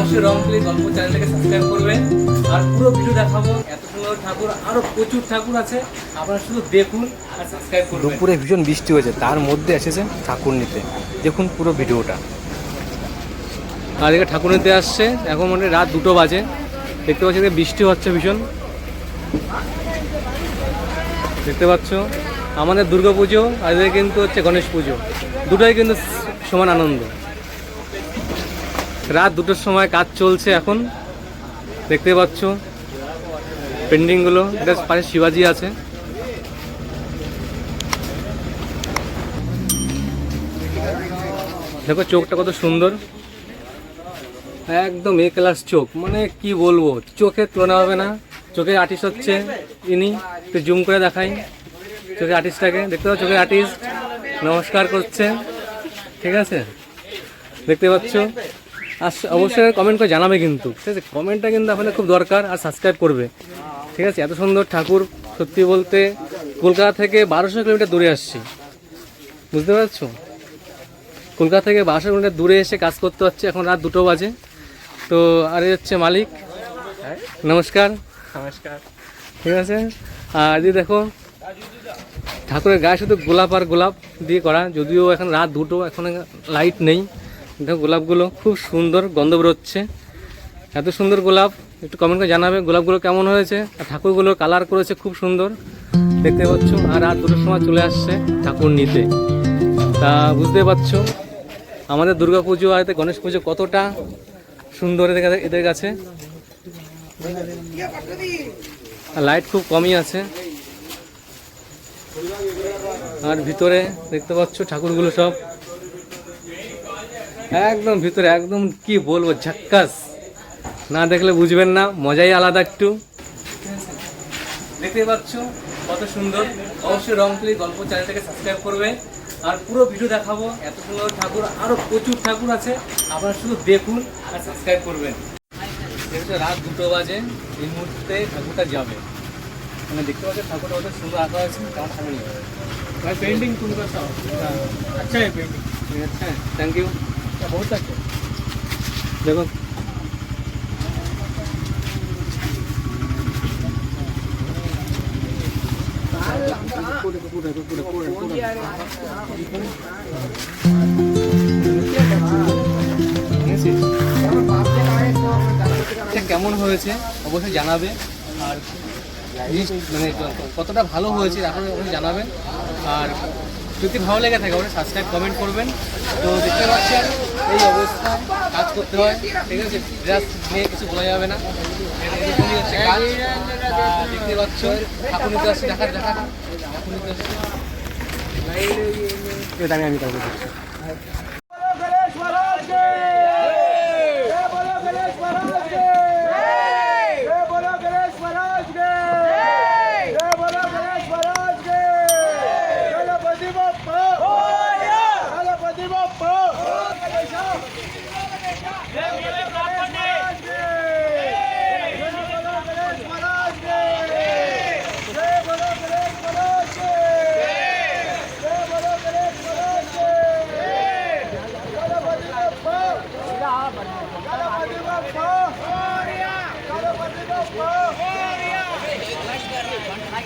অবশ্যই রংপুলি গল্প চ্যানেলটাকে সাবস্ক্রাইব করবে আর পুরো ভিডিও দেখাবো। এত সুন্দর ঠাকুর আরও প্রচুর ঠাকুর আছে। আপনারা শুধু দেখুন আর সাবস্ক্রাইব করবেন। দুপুরে ভীষণ বৃষ্টি হয়েছে তার মধ্যে এসেছে ঠাকুর নিতে। দেখুন পুরো ভিডিওটা আর এদিকে ঠাকুর নিতে আসছে। এখন মানে রাত দুটো বাজে। দেখতে পাচ্ছি বৃষ্টি হচ্ছে ভীষণ। দেখতে পাচ্ছ? আমাদের দুর্গা পুজো আর কিন্তু হচ্ছে গণেশ পুজো। দুটোই কিন্তু সমান আনন্দ। রাত দুটোর সময় কাজ চলছে এখন। দেখতে পাচ্ছ পেন্ডিংগুলো। এটা পাশে শিবাজি আছে। দেখো চোখটা কত সুন্দর। একদম এ ক্লাস চোখ। মানে কি বলব? চোখের তুলনা হবে না। চোখের আর্টিস্ট হচ্ছে ইনি। একটু জুম করে দেখাই। চোখের আর্টিস্টটাকে দেখতে পাচ্ছ চোখের আর্টিস্ট নমস্কার করছে। ঠিক আছে? দেখতে পাচ্ছ? আর অবশ্যই কমেন্ট করে জানাবে কিন্তু। ঠিক আছে? কমেন্টটা কিন্তু আপনাদের খুব দরকার আর সাবস্ক্রাইব করবে। ঠিক আছে? এত সুন্দর ঠাকুর সত্যি বলতে কলকাতা থেকে বারোশো কিলোমিটার দূরে আসছি। বুঝতে পারছ? কলকাতা থেকে বারোশো কিলোমিটার দূরে এসে কাজ করতে হচ্ছে এখন রাত দুটো বাজে। তো আর এই হচ্ছে মালিক নমস্কার। নমস্কার। ঠিক আছে? আর এই দেখো ঠাকুরের গায়ে শুধু গোলাপ আর গোলাপ দিয়ে করা যদিও এখন রাত দুটো এখন লাইট নেই। দেখো গোলাপগুলো খুব সুন্দর গন্ধ বেরোচ্ছে। এত সুন্দর গোলাপ, একটু কমেন্ট করে জানাবে গোলাপগুলো কেমন হয়েছে। আর ঠাকুরগুলোর কালার করেছে খুব সুন্দর। দেখতে পাচ্ছ, আর রাত দুটোর সময় চলে আসছে ঠাকুর নিতে। তা বুঝতে পারছ, আমাদের দুর্গা পুজো আর গণেশ পুজো কতটা সুন্দর এদের কাছে- এদের কাছে। আর লাইট খুব কমই আছে। আর ভিতরে দেখতে পাচ্ছ ঠাকুরগুলো সব। একদম ভিতরে একদম কি বলবো ঝাক্কাস না দেখলে বুঝবেন না মজাই আলাদা একটু দেখতে পাচ্ছ কত সুন্দর অবশ্যই রংপুলি গল্প চ্যানেলটাকে সাবস্ক্রাইব করবে আর পুরো ভিডিও দেখাবো এত সুন্দর ঠাকুর আরো প্রচুর ঠাকুর আছে আপনারা শুধু দেখুন আর সাবস্ক্রাইব করবেন যেহেতু রাত দুটো বাজে এই মুহূর্তে ঠাকুরটা যাবে মানে দেখতে পাচ্ছেন ঠাকুরটা কত সুন্দর আঁকা আছে আমার সামনে भाई पेंटिंग तुम करता हो अच्छा है पेंटिंग अच्छा है थैंक यू দেখুন। কেমন হয়েছে? অবশ্যই জানাবে। আর মানে কতটা ভালো হয়েছে এখন ওখানে জানাবেন। আর যদি ভালো লেগে থাকে, অবশ্যই সাবস্ক্রাইব কমেন্ট করবেন। তো দেখতে পাচ্ছেন এই অবস্থায় কাজ করতে হয় ঠিক আছে? ড্রেস নিয়ে কিছু বলা যাবে না। এরকমই হচ্ছে কাজ। দেখতে পাচ্ছ ঠাকুর নিতে দেখার দেখা। ঠাকুর নিতে আমি আমি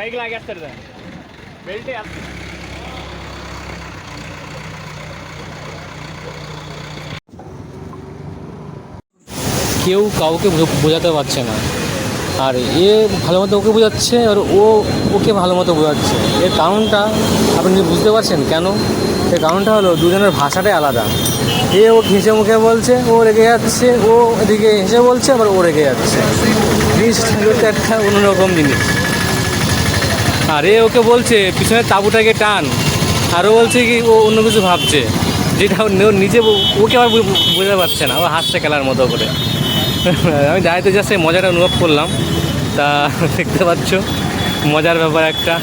వచ్చేస్తుంది ఇంక పైకి లాగేస్తాడు వెళ్తే কেউ কাউকে বোঝা- বোঝাতে পারছে না আর এ ভালো মতো ওকে বোঝাচ্ছে আর ও ওকে ভালো মতো বোঝাচ্ছে এর কারণটা আপনি বুঝতে পারছেন কেন এর কারণটা হলো দুজনের ভাষাটাই আলাদা এ ও হেসে মুখে বলছে ও রেগে যাচ্ছে ও এদিকে হেসে বলছে আবার ও রেগে যাচ্ছে জিনিসটা হচ্ছে একটা অন্যরকম জিনিস আর, ওকে বলছে পিছনে তাঁবুটাকে টান। আরও বলছে কি, ও অন্য কিছু ভাবছে। যেটা ও নিজে ওকে আবার বু- বু- বুঝতে পারছে না, ও হাসছে খেলার মতো করে। আমি দাঁড়িয়ে জাস্ট সেই মজাটা অনুভব করলাম। তা, দেখতে পাচ্ছ, মজার ব্যাপার একটা।